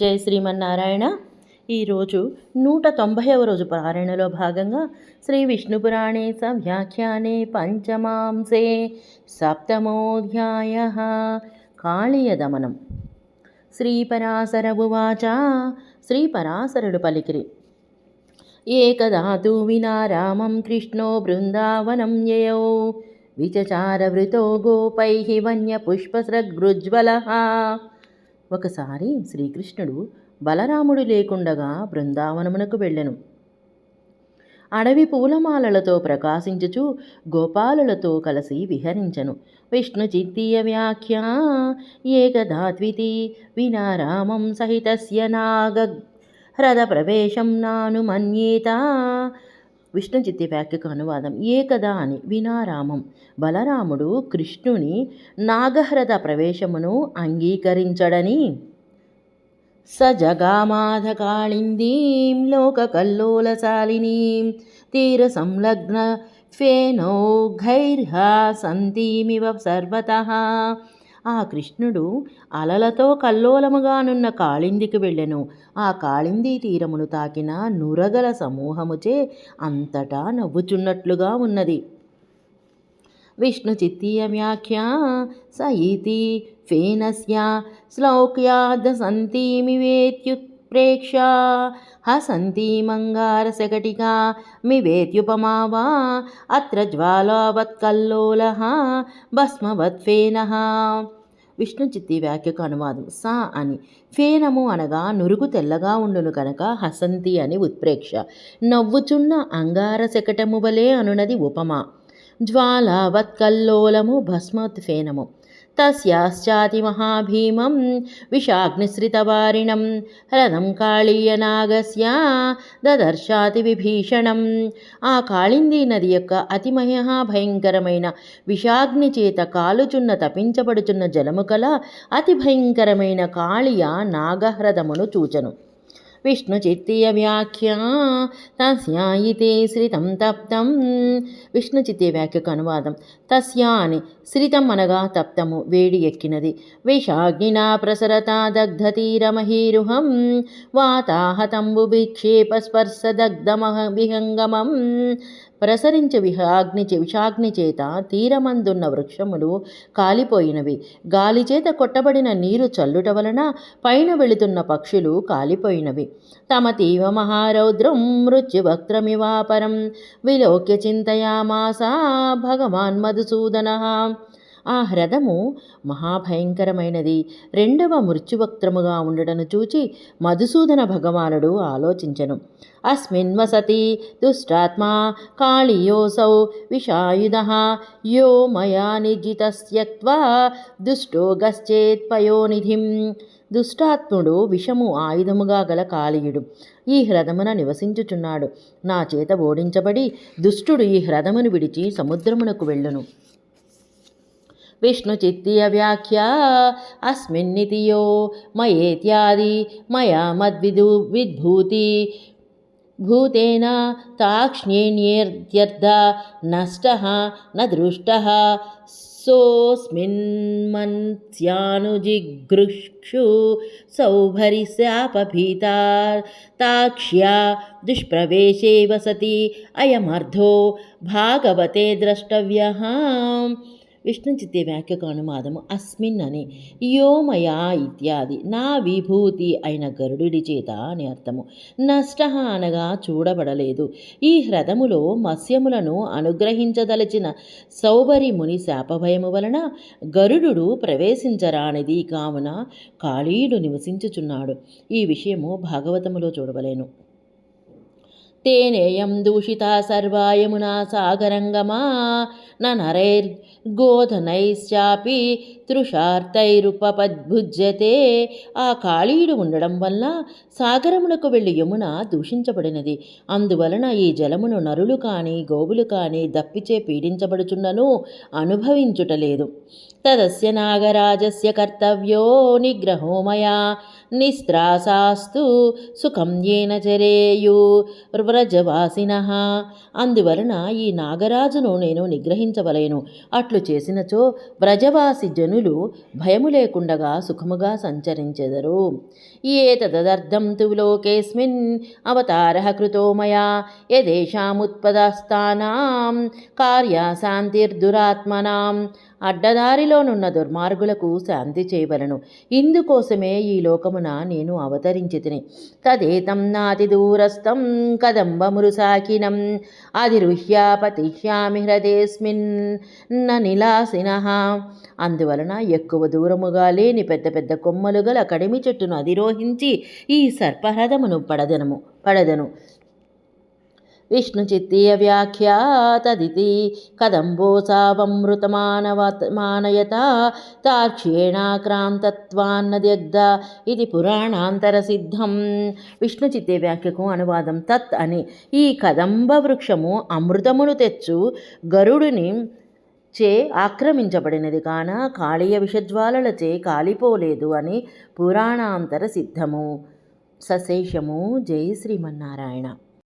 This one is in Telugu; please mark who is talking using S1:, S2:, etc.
S1: జయ శ్రీమన్నారాయణ. ఈరోజు నూట తొంభైవ రోజు పారాయణలో భాగంగా శ్రీ విష్ణు పురాణే వ్యాఖ్యానే పంచమాంసే సప్తమోధ్యాయ కాళీయదమనం శ్రీపరాశర ఉవాచ శ్రీపరాశరుడు పలికిరి. ఏకదాతు వినా రామం కృష్ణో బృందావనం యయౌ విచచారవృతో గోపై వన్యపుష్పసృగ్రుజ్వల ఒకసారి శ్రీకృష్ణుడు బలరాముడు లేకుండగా బృందావనమునకు వెళ్ళెను. అడవి పూలమాలలతో ప్రకాశించుచు గోపాలులతో కలిసి విహరించను. విష్ణు చిత్తీయ వ్యాఖ్యా ఏకధాత్వితి వినారామం సహితస్య నాగ హ్రద ప్రవేశం నాను మన్యేత విష్ణుజిత్తి వ్యాఖ్యకు అనువాదం. ఏకదా అని వినారామం. బలరాముడు కృష్ణుని నాగహ్రద ప్రవేశమును అంగీకరించడని. సజగామాధకాళిందీం జగామాధ కాళిందీం లోకకల్లోలశాలినీం తీర సంలగ్న ఫేనౌఘైర్హ సంతీమివ సర్వత ఆ కృష్ణుడు అలలతో కల్లోలముగానున్న కాళిందికి వెళ్ళెను. ఆ కాళింది తీరమును తాకిన నురగల సమూహముచే అంతటా నవ్వుచున్నట్లుగా ఉన్నది. విష్ణు చిత్తీయ వ్యాఖ్య స ఇతి ఫేనస్య శ్లౌక్యాద సంతీమివేత్యుత్ప్రేక్ష హసంతీమంగారశకటికా మివేత్యుపమా వా అత్ర జ్వాలావత్కల్లోల భస్మవత్ఫేన విష్ణు విష్ణుచిత్తి వ్యాఖ్యకు అనువాదం సా అని. ఫేనము అనగా నురుగు తెల్లగా ఉండును కనుక హసంతి అని ఉత్ప్రేక్ష. నవ్వుచున్న అంగార శకటము వలె అనునది ఉపమా. జ్వాలావత్కల్లోలము భస్మోత్ఫేనము ఫేనము. మహాభీమం విషాగ్నిశ్రితవారిణం హ్రదం కాళీయనాగస్య దదర్శాతి విభీషణం ఆ కాళింది నది యొక్క అతి విషాగ్ని చేత కాలుచున్న తపించబడుచున్న జలము కల అతి భయంకరమైన కాళియ నాగహ్రదమును చూచను. విష్ణు చిత్తీయ వ్యాఖ్య తస్యా శ్రితం తప్తం. విష్ణు చిత్తీయ వ్యాఖ్యకు అనువాదం. తస్యాని శ్రితం అనగా తప్తము వేడి ఎక్కినది. విషాగ్నినా ప్రసరత దగ్ధతీరమహీరుహం వాతాహతంబు విక్షేప స్పర్శ దగ్ధమహ విహంగమం. ప్రసరించే విహాగ్ని విషాగ్ని చేత తీరమందున్న వృక్షములు కాలిపోయినవి. గాలి చేత కొట్టబడిన నీరు చల్లుట వలన పైన వెళుతున్న పక్షులు కాలిపోయినవి. తమ తీవ మహారౌద్రం మృత్యువక్త్రమివాపరం విలోక్య చింతయామాసా భగవాన్ మధుసూదన ఆ హ్రదము మహాభయంకరమైనది. రెండవ మృత్యువక్త్రముగా ఉండటను చూచి మధుసూదన భగవానుడు ఆలోచించను. అస్మిన్ వసతి దుష్టాత్మా కాళీయోసౌ విషాయుధ యో మయా నిర్జితస్యక్వా దుష్టో పయోనిధిం. దుష్టాత్ముడు విషము ఆయుధముగా గల కాళీయుడు. ఈ హ్రదమున నివసించుచున్నాడు. నా చేత ఓడించబడి దుష్టుడు ఈ హ్రదమును విడిచి సముద్రమునకు వెళ్ళును. విష్ణుచిత్తీయ వ్యాఖ్య అస్మిన్నితి యో మయేత్యాది మయా మద్విదు విద్భూతి భూతేన తాక్ష్ణ్యేణ్యేర్ద్యర్థ నష్ట న దృష్ట సోస్మిన్మన్స్యానుజిగృక్షు సౌభరిశాపభీతా తాక్ష్యా దుష్ప్రవేశే వసతి అయమర్థో భాగవతే విష్ణుచిత్తే విష్ణు చిత్తే వ్యాఖ్యకు అస్మిన్ అని యోమయా ఇత్యాది నా విభూతి అయిన గరుడి చేత అని అర్థము. నష్ట అనగా చూడబడలేదు. ఈ హ్రదములో మత్స్యములను అనుగ్రహించదలచిన సౌబరి ముని శాపభయము వలన గరుడు ప్రవేశించరానిది కావున కాళీయుడు నివసించుచున్నాడు. ఈ విషయము భాగవతములో చూడవలేను. తేనేయం దూషిత సర్వాయమునా సాగరంగమా? ననరైర్గోధనైశ్చాపి తృషార్తైరుపపద్భుజ్యతే. ఆ కాళీయుడు ఉండడం వల్ల సాగరమునకు వెళ్ళి యమున దూషించబడినది. అందువలన ఈ జలమును నరులు కానీ గోవులు కానీ దప్పిచే పీడించబడుచున్నను అనుభవించుటలేదు తదస్య నాగరాజస్య కర్తవ్యో నిగ్రహో మయా నిస్త్రాసాస్తు సుఖం ఏన చరేయు వ్రజవాసిన అందువలన ఈ నాగరాజును నేను నిగ్రహించవలేను। అట్లు చేసినచో వ్రజవాసి జనులు భయము లేకుండగా సుఖముగా సంచరించెదరు। ఏతదర్థం తు లోకేస్మిన్ అవతార కృతో మయా। యదేషాముత్పదస్థానాం కార్యశాంతిర్దురాత్మనాం। అడ్డదారిలోనున్న దుర్మార్గులకు శాంతి చేయవలను. ఇందుకోసమే ఈ లోకమున నేను అవతరించితిని. తదేతం నాతి దూరస్థం కదంబమురుసాకినం అధిరుహ్య పతిష్యామి హృదేస్మిన్ న నిలాసిన అందువలన ఎక్కువ దూరముగా లేని పెద్ద పెద్ద కొమ్మలు గల కడిమి చెట్టును అధిరోహించి ఈ సర్పహ్రదమును పడదనము పడదను. విష్ణుచిత్తీయ వ్యాఖ్యా తదితి మానయత తార్క్ష్యేణాక్రాంతత్వాన్నదగ్ధ ఇది పురాణాంతరసిద్ధం. విష్ణుచిత్తే వ్యాఖ్యకు అనువాదం తత్ అని. ఈ కదంబ వృక్షము అమృతమును తెచ్చు గరుడుని చే ఆక్రమించబడినది కాన కాళీయ విషజ్వాలలచే కాలిపోలేదు అని పురాణాంతర సిద్ధము సశేషము. జై శ్రీమన్నారాయణ.